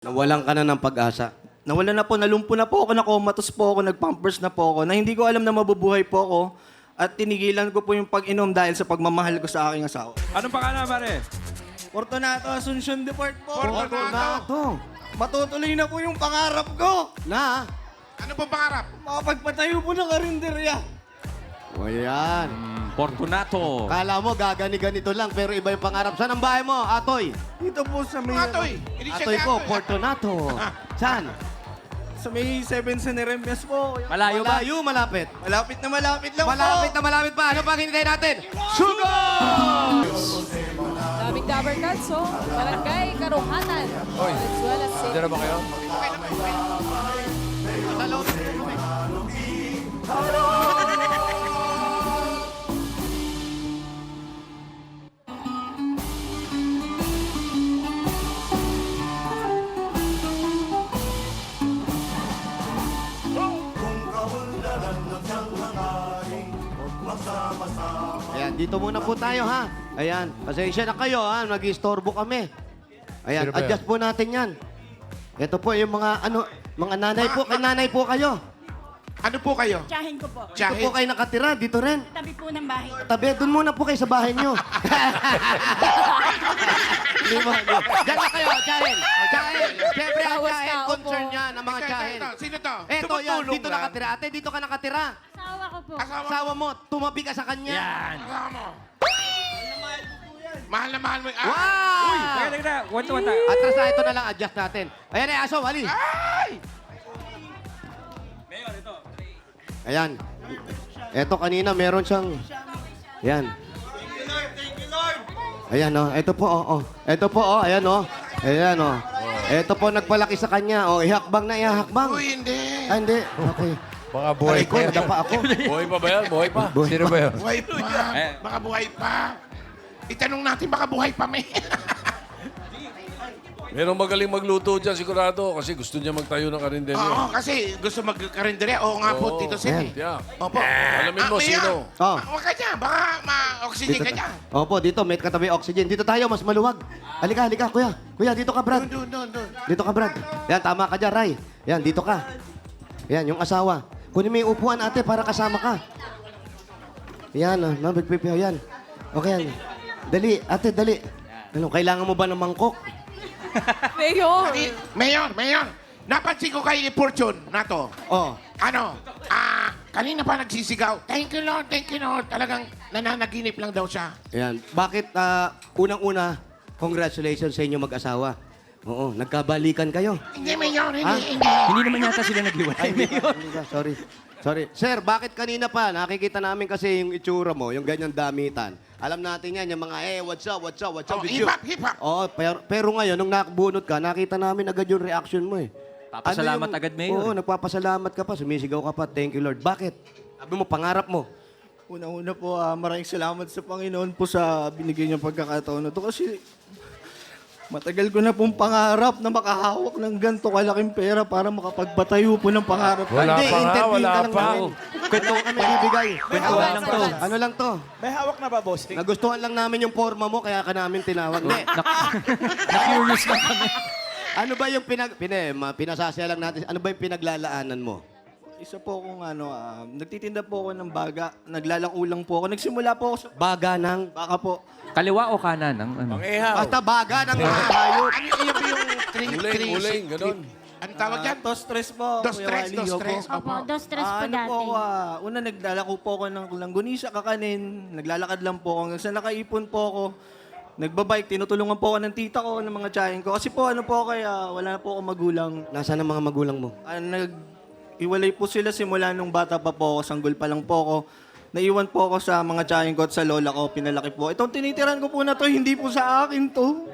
Nawalan ka na ng pag-asa. Nawala na po, nalumpo na po ako, nakomatos po ako, nagpampers na po ako, na hindi ko alam na mabubuhay po ako. At tinigilan ko po yung pag-inom dahil sa pagmamahal ko sa aking asawa. Anong pangalan, pare? Fortunato Asuncion Deport po. Fortunato. Matutuloy na po yung pangarap ko. Na? Ano pong pangarap? Makapagpatayo po ng karinderya. O yan. Fortunato. Kala mo gagani-ganito lang pero iba yung pangarap. Saan ang bahay mo, Atoy? Dito po sa may... Atoy! Hindi siya Atoy ko, Atoy. Fortunato. Saan? Sa may Seven Senerempias po. Malayo ba? Malayo, malapit. Malapit na malapit lang Malapit po. na malapit pa. Ano pang hinintay natin? Sugar! Daming Dabber Cats, oh. Barangay Karuhanan. Oy. Valenzuela City. Diyan na ba kayo? Ayan, dito muna po tayo ha. Ayan, pasensya na kayo ha. Nag-istorbo kami. Ayan, Sino ba yun? adjust po natin yan. Ito po yung mga ano, mga nanay po. Kay nanay po kayo. Ano po kayo? Tsahin ko po. Dito po kayo nakatira. Dito rin. Tabi po ng bahay. Tabi, doon muna po kayo sa bahay nyo. Di ba? Diyan na kayo, Chahin. Chahin. Siyempre, ang Bawas Chahin, tao concern po. niya ng mga Ito, ito, Chahin. ito. Sino to? Eto yan, Tumutulong dito lang. nakatira. Ate, dito ka nakatira. Ko po. Asawa mo. Asawa mo, tumabi ka sa kanya. Yan. Asawa mo. Mahal na mahal mo. Ah! Wow! Uy, teka, teka, teka. Kwento ka tayo. Atras na ito na lang, adjust natin. Ayan eh, aso, wali. Ay! Ayan. Eto kanina, meron siyang... Ayan. Ayan, oh. Ito po, oh, oh. Ito po, oh. Ayan, oh. Ayan, oh. Ito po, nagpalaki sa kanya. Oh, ihakbang na ihakbang. Uy, hindi. Ah, hindi. Okay. Baka Aray ko, nadapa ako. Buhay pa ba yan? Buhay pa? Buhay Sino ba yan? Buhay pa. Eh. Baka buhay pa. Itanong natin baka buhay pa may. Merong magaling magluto dyan, sigurado. Kasi gusto niya magtayo ng karinderya. Oo, kasi gusto magkarinderya. Oo nga po, Oo. Tito Sen. eh. Yeah. Opo. Alamin mo, Ah, sino? Oh. ah, Huwag ka dyan. Baka ma-oxygen ka dyan. Opo, dito, may katabi oxygen. Dito tayo, mas maluwag. Halika, halika, kuya. Kuya, dito ka, Brad. Doon, doon, doon. Dito ka, Brad. Yan, tama ka dyan, Ray. Yan, dito ka. Yan, yung asawa. Kunin mo yung upuan, ate, para kasama ka. Yan, oh, mabigpipiyo, yan. Okay, yan. Dali, ate, dali. Ano, kailangan mo ba ng mangkok? Mayor. Eh, Mayor, Mayor. Napansin ko kay Fortune na to. Oh, Ano? Ah, kanina pa nagsisigaw. Thank you, Lord. Thank you, Lord. Talagang nananaginip lang daw siya. yan. Bakit, ah, unang-una, congratulations sa inyo mag-asawa. Oo, nagkabalikan kayo. Hindi, Mayor. Hindi, Ha? hindi. Hindi naman yata sila naghiwalay. Ka. Sorry. Sorry. Sir, bakit kanina pa nakikita namin kasi yung itsura mo, yung ganyang damitan. Alam natin yan, yung mga eh, what's up, what's up, what's up Oh, with you? hip-hop, hip-hop. Oo, pero, pero ngayon, nung nakabunot ka, nakita namin agad yung reaction mo eh. Papasalamat agad, Mayor. Oo, nagpapasalamat ka pa, sumisigaw ka pa, thank you Lord. Bakit? Sabi mo, pangarap mo. Una-una po, ah, maraming salamat sa Panginoon po sa binigay niyang pagkakataon na to. Kasi matagal ko na pong pangarap na makahawak ng ganito kalaking pera para makapagbatayo po ng pangarap. Wala Hindi, pa nga, interview wala ka lang pa. namin. Kwento kami bibigay. Kwentuhan lang to. Ano lang to? May hawak na ba, boss? Nagustuhan lang namin yung forma mo, kaya ka namin tinawag. Hindi. Na-curious lang kami. Ano ba yung pinag... Pine, ma, pinasasya lang natin. Ano ba yung pinaglalaanan mo? Isa po akong ano, ah, nagtitinda po ako ng baga. Naglalako po ako. Nagsimula po ako sa Baga ng... baka po. Kaliwa o kanan? Ang, ano? Pang-ihaw. Basta baga ng mga hayop. Ano yun ba yung three, Uling, three, uling, ganun. Ano tawag Ah, yan? dos stress po. Dos Kuya Wally, dos opo. stress. Opo, dos stress Ah, po ano dati. po ako, ah, una naglalako po ako ng langgunisa, kakanin, naglalakad lang po ako. Hanggang sa nakaipon po ako, nagbabike, tinutulungan po ako ng tita ko, ng mga tiyahin ko. Kasi po, ano po, kaya wala na po ako magulang. Nasaan ang mga magulang mo? Ah, nag, iwalay po sila simula nung bata pa po ako, sanggol pa lang po ako. Naiwan po ako sa mga tiyahin ko at sa lola ko, pinalaki po. Itong tinitiran ko po na to, hindi po sa akin to.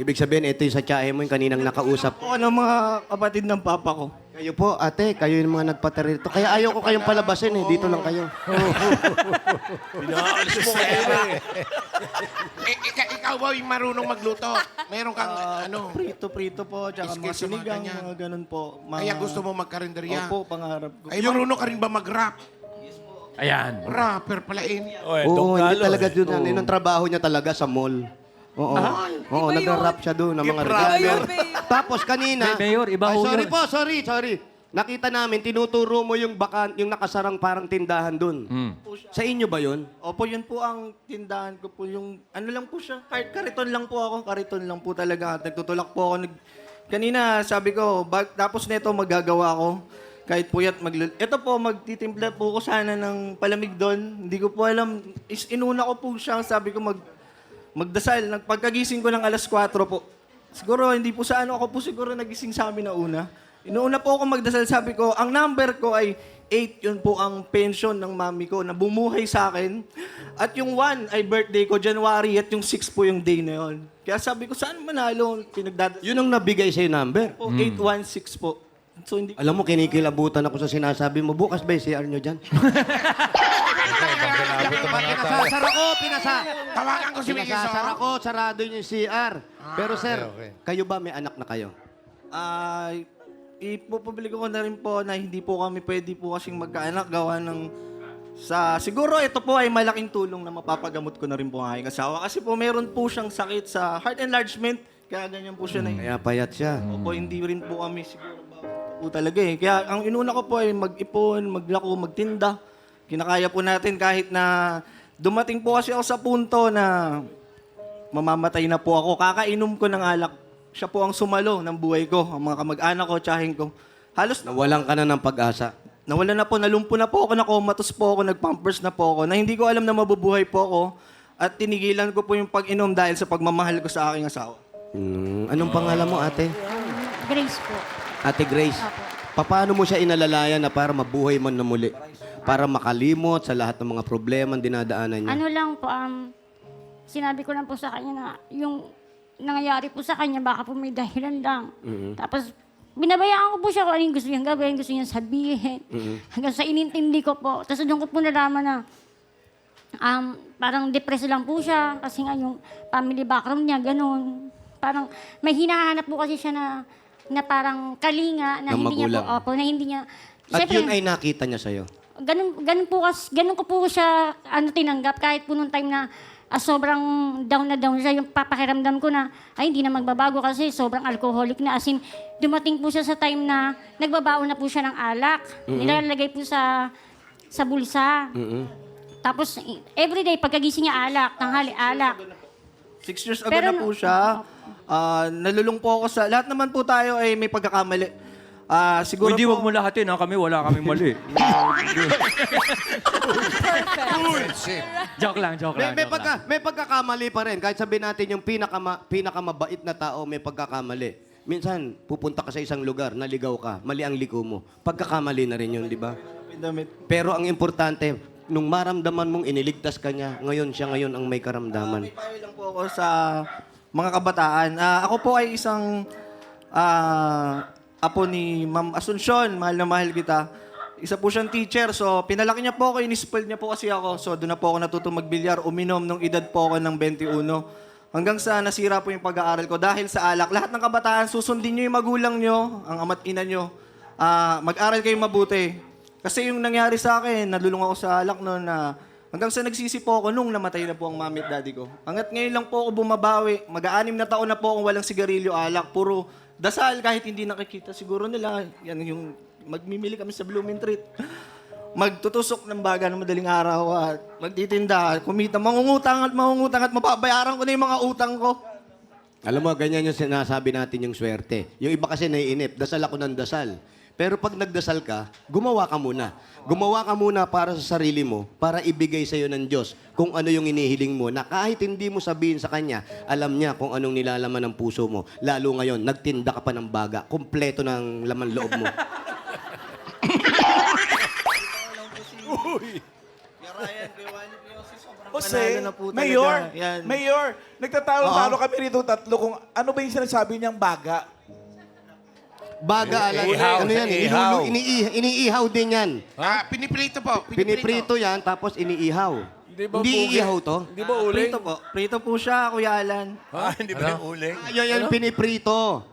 Ibig sabihin, ito yung sa tsahe mo, yung kaninang nakausap. Po ng mga kapatid ng papa ko. Kayo po, ate, kayo yung mga nagpatarito. Kaya ayaw ko kayong palabasin eh. Dito lang kayo. Pinaalis mo kayo eh. Eh, ikaw, ikaw ba yung marunong magluto? Meron kang Ah, ano? Prito-prito po, tsaka mga sa mga sinigang, ganyan. mga ganun po. Mga, Kaya gusto mo magkarinderya? Opo, pangarap ko. Ay, marunong ka rin ba mag-rap? Ayan. Rapper pala in. Oh, eh, Oo, hindi talaga eh. yun. Ano, yun ang trabaho niya talaga sa mall. Oo. Oo, Iba nag-rap siya doon ng mga Iba. Tapos kanina, May- Mayor, iba Ay, ho sorry yun. po, sorry, sorry. Nakita namin, tinuturo mo yung bakan, yung nakasarang parang tindahan doon. Hmm. Sa inyo ba yun? Opo, yun po ang tindahan ko po. Yung, ano lang po siya, kar- kariton lang po ako. Kariton lang po talaga. Nagtutulak po ako. Nag, kanina, sabi ko, bag, tapos nito magagawa ko. Kahit puyat magl... Ito po, magtitimpla po ko sana ng palamig doon. Hindi ko po alam. Is, inuna ko po siya. Sabi ko, mag, magdasal. Nagpagkagising ko ng alas 4 po. Siguro, hindi po sa ano ako po siguro nagising sa amin na una. Inuuna po ako magdasal. Sabi ko, ang number ko ay 8. Yun po ang pension ng mami ko na bumuhay sa akin. At yung 1 ay birthday ko, January. At yung 6 po yung day na yun. Kaya sabi ko, saan manalo? Pinagdadasal Yun ang nabigay sa'yo number. po, 816 po. So, hindi Alam mo, kinikilabutan ako sa sinasabi mo. Bukas ba yung CR nyo dyan? Pinasasara ko, pinasa. Tawagan ko si Mrs. Pinasasara ko, sarado yung CR. Pero sir, kayo ba may anak na kayo? Ah, ipupubliko ko na rin po na hindi po kami pwede po kasing magkaanak gawa ng sa siguro ito po ay malaking tulong na mapapagamot ko na rin po ang aking asawa kasi po meron po siyang sakit sa heart enlargement kaya ganyan po siya na Kaya payat siya. Opo, hindi rin po kami siguro po talaga eh. Kaya ang inuna ko po ay mag-ipon, maglako, magtinda. Kinakaya po natin kahit na dumating po kasi ako sa punto na mamamatay na po ako. Kakainom ko ng alak. Siya po ang sumalo ng buhay ko, ang mga kamag-anak ko, tsahin ko. Halos Nawalan ka na ng pag-asa. nawala na po, nalumpo na po ako, nakomatos po ako, nagpampers na po ako, na hindi ko alam na mabubuhay po ako. At tinigilan ko po yung pag-inom dahil sa pagmamahal ko sa aking asawa. Hmm, anong pangalan mo, ate? Grace po. Ate Grace. Paano mo siya inalalayan na para mabuhay man na muli? Para makalimot sa lahat ng mga problema ang dinadaanan niya? Ano lang po, um, sinabi ko lang po sa kanya na yung nangyayari po sa kanya, baka po may dahilan lang. Tapos, binabayaan ko po siya kung ano yung gusto niyang gawin, gusto niyang sabihin. Hanggang sa inintindi ko po. Tapos doon ko po nalaman na um, parang depressed lang po siya kasi nga yung family background niya, ganun. Parang may hinahanap po kasi siya na na parang kalinga na, Na hindi niya po, opo, na hindi niya, At Siyempre, yun ay nakita niya sa'yo. ganun, ganun po kas, ganun ko po siya ano tinanggap. Kahit po nung time na ah, sobrang down na down siya yung papakiramdam ko na ay hindi na magbabago kasi sobrang alcoholic na. As in dumating po siya sa time na nagbabaon na po siya ng alak. Nilalagay po sa sa bulsa. Mm-mm. tapos i- everyday pagkagising niya alak tanghali alak. Six years ago Pero na po no- siya. Ah, nalulung po ako sa... Lahat naman po tayo ay may pagkakamali. Ah, siguro Hindi po... wag mo lahatin ha. Kami wala kaming mali. joke lang, joke May, lang. may, joke pagka, lang. may pagkakamali pa rin. Kahit sabihin natin yung pinakama, pinakamabait na tao, may pagkakamali. Minsan, pupunta ka sa isang lugar, naligaw ka, mali ang liko mo. Pagkakamali na rin yun, di ba? Pero ang importante, nung maramdaman mong iniligtas ka niya, ngayon siya ngayon ang may karamdaman. Payo lang po ako sa mga kabataan. Ah, ako po ay isang ah, apo ni Ma'am Asuncion. Mahal na mahal kita. Isa po siyang teacher. So, pinalaki niya po ako. Inispoil niya po kasi ako. So, doon na po ako natutong magbilyar. Uminom nung edad po ako ng 21. Hanggang sa nasira po yung pag-aaral ko dahil sa alak. Lahat ng kabataan, susundin niyo yung magulang niyo, ang ama't ina niyo. Ah, mag-aral kayo mabuti. Kasi yung nangyari sa akin, nalulung ako sa alak noon na hanggang sa nagsisi po ako nung namatay na po ang mami at daddy ko. Hanggat ngayon lang po ako bumabawi, mag-aanim na taon na po akong walang sigarilyo, alak, puro dasal kahit hindi nakikita siguro nila. Yan yung magmimili kami sa Blooming Treat. Magtutusok ng baga ng madaling araw at magtitinda, kumita, mangungutang at mangungutang at mapabayaran ko na yung mga utang ko. Alam mo, ganyan yung sinasabi natin yung swerte. Yung iba kasi naiinip, dasal ako ng dasal. Pero pag nagdasal ka, gumawa ka muna. Gumawa ka muna para sa sarili mo, para ibigay sa'yo ng Diyos kung ano yung inihiling mo, na kahit hindi mo sabihin sa Kanya, alam niya kung anong nilalaman ng puso mo. Lalo ngayon, nagtinda ka pa ng baga, kumpleto ng laman loob mo. Jose, Panalo na po talaga. Mayor, Yan. Mayor, nagtatalo-talo kami rito tatlo kung ano ba yung sinasabi niyang baga. Baga, alam Ihaw, ano yan, ihaw. ilulu, iniihaw, iniihaw din yan. Ah, piniprito po. Piniprito yan, tapos iniihaw. Hindi ba Hindi iihaw to? Hindi ba uling? Prito po. Prito po siya, Kuya Alan. Ha? Hindi ba yung uling? Ayun yan, piniprito.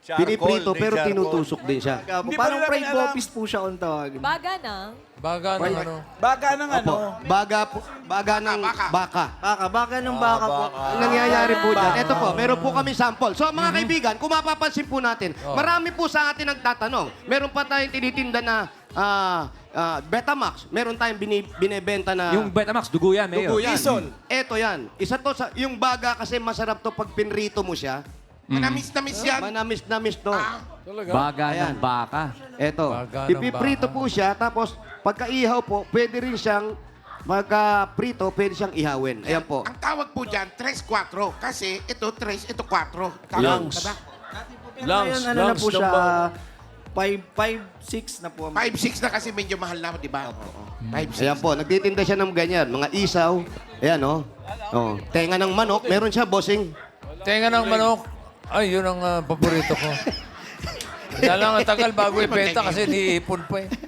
Charcoal, Piniprito, pero charcoal. tinutusok din siya. Hindi pa Parang rin namin fried alam. bopis po siya kung tawagin. Baga ng... Baga ng ano. Baga ng ano? Opo, baga, po, baga ng Baka. baka. Baka, baka ng baka po. Ang nangyayari po dyan, ito po, meron po kami sample. So mga kaibigan, kung mapapansin po natin, marami po sa atin nagtatanong. Meron pa tayong tinitinda na ah, ah, Betamax. Meron tayong bini, binebenta na... Yung Betamax, dugo yan, Mayor. Dugo yan. Ito yan. Isa to sa... Yung baga kasi masarap to pag pinrito mo siya. Manamis na miss yan. Manamis na miss to. Talaga? Baga Ayan. ng baka. Ito. Baga ng Ipiprito baka. po siya, tapos pagka-ihaw po, pwede rin siyang, pagka-prito, pwede siyang ihawin. Ayan po. Ang tawag po dyan, 3-4. Kasi ito 3, ito 4. Lungs. Lungs, Ngayon, ano na lungs po siya, baka. 5, 5, 6 na po. 5-6 na kasi medyo mahal na, di ba? 5-6. Ayan po, nagtitinda siya ng ganyan. Mga isaw. Ayan, oh. oh. Tenga ng manok, meron siya, bossing. Tenga ng manok. Ay, yun ang ah, paborito ko. Kaya lang ang tagal bago ibenta kasi niipon pa eh.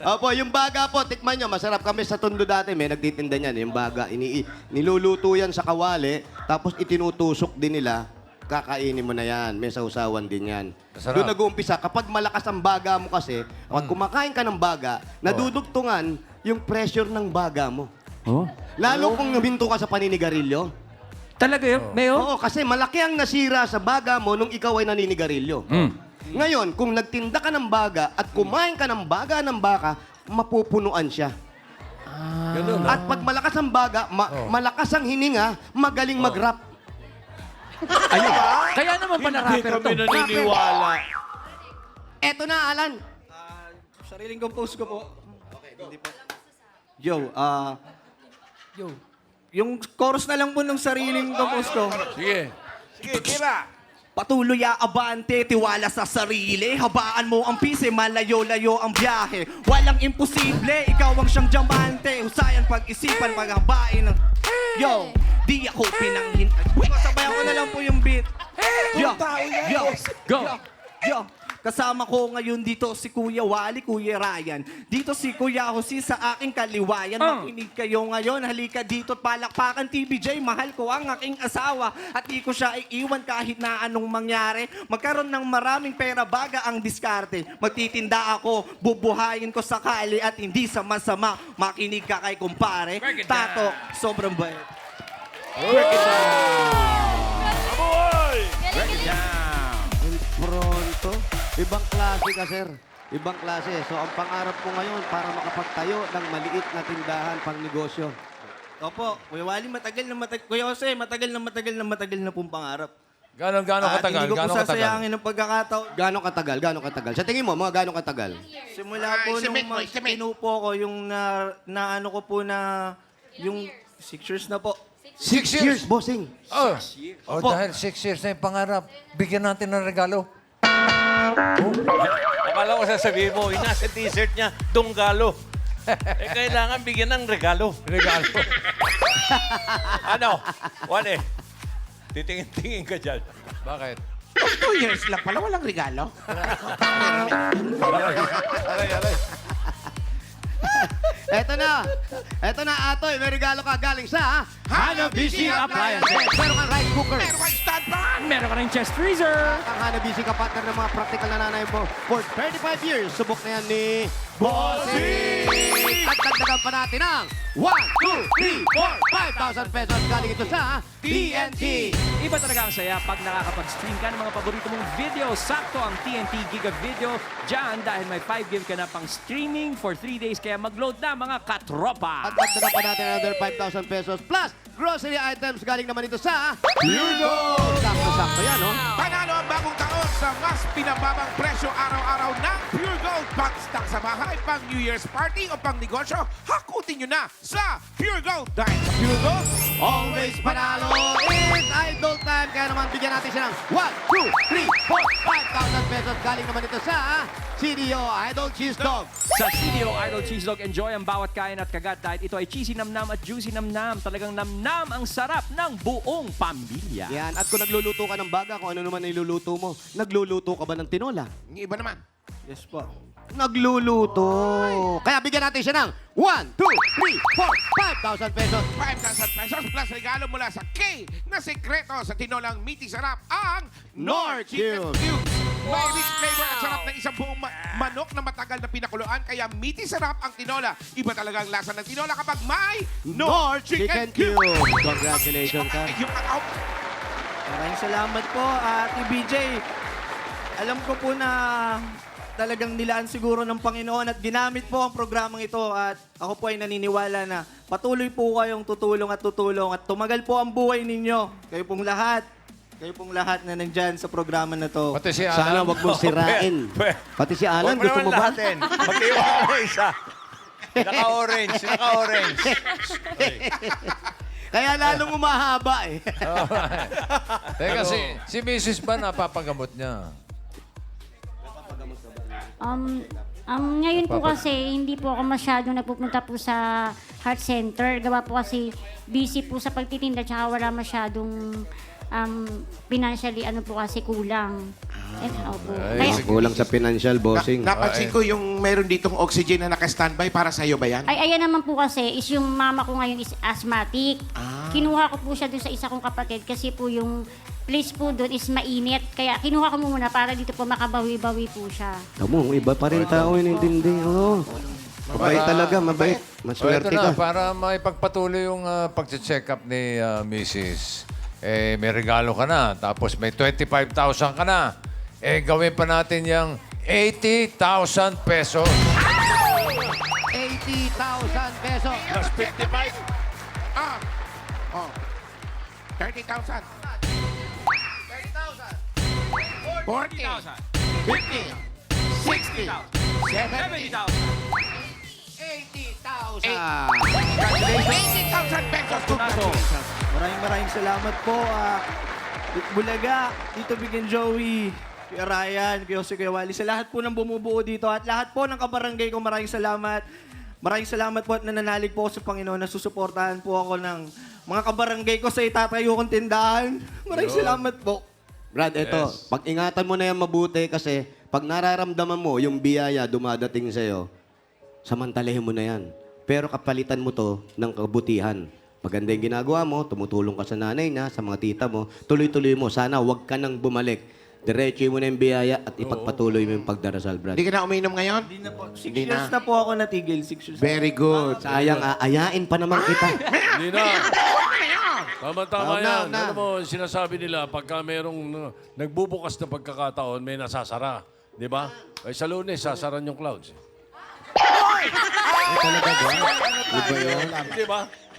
Opo, yung baga po, tikman nyo, masarap kami sa tondo dati. May nagtitinda niyan, yung baga. Ini, niluluto yan sa kawali, tapos itinutusok din nila. Kakainin mo na yan. May sausawan din yan. Masarap. Doon nag-uumpisa. Kapag malakas ang baga mo kasi, pag kumakain ka ng baga, nadudugtungan yung pressure ng baga mo. Oh? Lalo kung huminto ka sa paninigarilyo. Talaga yun, Mayor? Oo, kasi malaki ang nasira sa baga mo nung ikaw ay naninigarilyo. Mm. Ngayon, kung nagtinda ka ng baga at kumain ka ng baga ng baka, mapupunuan siya. Ganun. At pag malakas ang baga, ma- malakas ang hininga, magaling mag-rap. Ayun. Kaya naman pala rapper to. naniniwala. Eto na, Alan. Sariling compose ko po. Okay, hindi po. Yo, ah... yo. Yung chorus na lang po ng sariling compose ko. Sige. Sige, tira. Patuloy abante, tiwala sa sarili Habaan mo ang pise, malayo-layo ang biyahe Walang imposible, ikaw ang siyang diamante Husayan pag-isipan, paghabain ng... Yo, di ako pinanghin... Sabayan ko na lang po yung beat Yo, yo, Go. yo, yo Kasama ko ngayon dito si Kuya Wally, Kuya Ryan. Dito si Kuya Jose sa aking kaliwayan. Ah. Makinig kayo ngayon. Halika dito at palakpakan TBJ. Mahal ko ang aking asawa. At di ko siya iiwan kahit na anong mangyari. Magkaroon ng maraming pera baga ang diskarte. Magtitinda ako, bubuhayin ko sakali at hindi sa masama. Makinig ka kay kumpare. Break it Tato, sobrang bayad. Pronto. Ibang klase ka, sir. Ibang klase. So, ang pangarap ko ngayon para makapagtayo ng maliit na tindahan pang negosyo. Opo, Kuya Wally, matagal na matagal. Kuya Jose, matagal na matagal na matagal na pong pangarap. Ganon, ganon At katagal? hindi ko po Ganon katagal? sasayangin ang pagkakataon. Gano'ng katagal? Gano'ng katagal? Sa tingin mo, mga gano'ng katagal? Simula Ah, po nung mo, mag estimate. pinupo ko yung na, na ano ko po na yung six years na po. Six years? bossing. Oh, oh dahil six years na yung pangarap, bigyan natin ng regalo. Akala ko sasabihin mo, yung nasa t-shirt niya, Donggalo. eh, kailangan bigyan ng regalo. Regalo. ano? Eh. Titingin-tingin ka dyan. Bakit? 2 years lang pala, walang regalo. Aray, aray. Eto na. Eto na, Atoy. May regalo ka galing sa Hanabishi Appliances. Meron kang rice cooker. Pero kay stand pan! Meron ka chest freezer. Ang Hanabishi ka partner ng mga practical na nanay mo. For 35 years, subok na yan ni Bossy! At dagdagan pa natin ang 1, 2, 3, 4, 5,000 pesos galing ito sa TNT. Iba talaga ang saya pag nakakapag-stream ka ng mga paborito mong video. Sakto ang TNT Giga Video dyan dahil may 5 game ka na pang streaming for 3 days. Kaya mag-load na mga katropa. At dagdagan pa natin another 5,000 pesos plus grocery items galing naman ito sa Pure Gold. Sakto-sakto yan, no? Panalo ang bagong taon sa mas pinababang presyo araw-araw ng Pure Gold. Pang stock sa bahay, pang New Year's party o pang negosyo, hakutin nyo na sa Pure Gold. Dahil sa Pure Gold, Always panalo is idol time. Kaya naman bigyan natin siya ng 1, 2, 3, 4, 5,000 pesos. Galing naman ito sa CDO Idol Cheese Dog. Sa CDO Idol Cheese Dog, enjoy ang bawat kain at kagat dahil ito ay cheesy namnam at juicy namnam. Talagang namnam ang sarap ng buong pamilya. Yan. At kung nagluluto ka ng baga, kung ano naman niluluto mo, nagluluto ka ba ng tinola? yung iba naman. Yes po. Nagluluto. Kaya bigyan natin siya ng 1, 2, 3, 4, 5,000 pesos. 5,000 pesos plus regalo mula sa K na sekreto sa tinolang Miti Sarap ang Nor Chicken Cube. Cubes. May rich flavor at sarap ng isang buong ma- manok na matagal na pinakuluan kaya Miti Sarap ang tinola. Iba talaga ang lasa ng tinola kapag may Nor Chicken, Cube. Congratulations. Yung kakao. Maraming salamat po, Ate BJ. Alam ko po na talagang nilaan siguro ng Panginoon at ginamit po ang programang ito at ako po ay naniniwala na patuloy po kayong tutulong at tutulong at tumagal po ang buhay ninyo. Kayo pong lahat. Kayo pong lahat na nandyan sa programa na to. Pati si Sana Alan. wag mong sirain. Pati si Alan, Huwag gusto mo naman ba? natin. Mag-iwan ka isa. Naka-orange, naka-orange. Kaya lalong umahaba eh. Teka, si, si Mrs. ba napapagamot niya? Um, um, ngayon po Papa- kasi, hindi po ako masyadong nagpupunta po sa heart center. Gawa po kasi busy po sa pagtitinda tsaka wala masyadong um, financially ano po kasi kulang. Eh, opo. Ay, Kaya, sige. Kulang sa financial bossing. Napansin ko yung meron ditong oxygen na naka-standby para sa'yo ba yan? ay, ayan naman po kasi, is yung mama ko ngayon is asthmatic. Kinuha ko po siya doon sa isa kong kapatid kasi po yung place po doon is mainit. Kaya kinuha ko muna para dito po makabawi-bawi po siya. Tamo, iba pa rin tao inintindi. Oo. Mabait talaga, mabait. Maswerte na, ka. para maipagpatuloy yung uh, pag-check up ni ah, Mrs. Eh, may regalo ka na, tapos may 25,000 ka na. Eh, gawin pa natin yung 80,000 pesos. 80,000 pesos. Plus 55. Ah. Oh. 30,000. 40,000. 50,000. 60,000. 70,000. 80,000. 80,000 pesos. Congratulations. Maraming maraming salamat po. ah, Bulaga, Tito Big and Joey, Kuya Ryan, Kuya Jose, Kuya Wally, sa lahat po ng bumubuo dito at lahat po ng kabarangay ko, maraming salamat. Maraming salamat po at nananalig po ako sa Panginoon na susuportahan po ako ng mga kabarangay ko sa itatayo kong tindahan. Maraming salamat po. Brad, eto, pag-ingatan mo na yan mabuti kasi pag nararamdaman mo yung biyaya dumadating sa'yo, samantalahin mo na yan. Pero kapalitan mo to ng kabutihan. Maganda yung ginagawa mo, tumutulong ka sa nanay niya, sa mga tita mo, tuloy-tuloy mo. Sana wag ka nang bumalik. Diretso mo na yung biyaya at ipagpatuloy mo yung pagdarasal, Brad. Hindi ka na uminom ngayon? Hindi na po. Six Hindi years na. na. po ako natigil. Six years Very good. Sayang, aayain pa naman kita. Hindi na. Tama-tama Oh, na, yan. na. Alam mo, sinasabi nila, pagka merong uh, nagbubukas na pagkakataon, may nasasara. Di ba? Ay sa lunes, sasaran yung clouds. Di ba? Amin,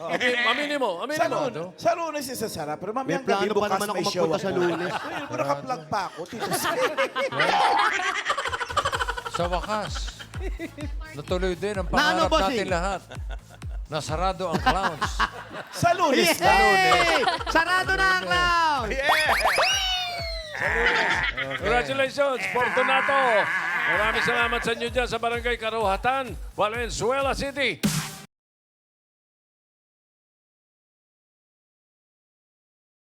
aminin mo, aminin Sa, mo. lunes, sa lunes isa sarap, pero May mamayang gabi plano pa bukas naman ako may show magpunta sa ako. lunes. Ayun, pero naka-vlog pa ako. Tito Sam. Sa wakas, natuloy din ang pangarap bossing? natin lahat. Nasarado ang clowns. sa lunes na. Hey! Sarado na ang clown! Congratulations, Fortunato. Maraming salamat sa inyo dyan sa Barangay Karuhatan, Valenzuela City.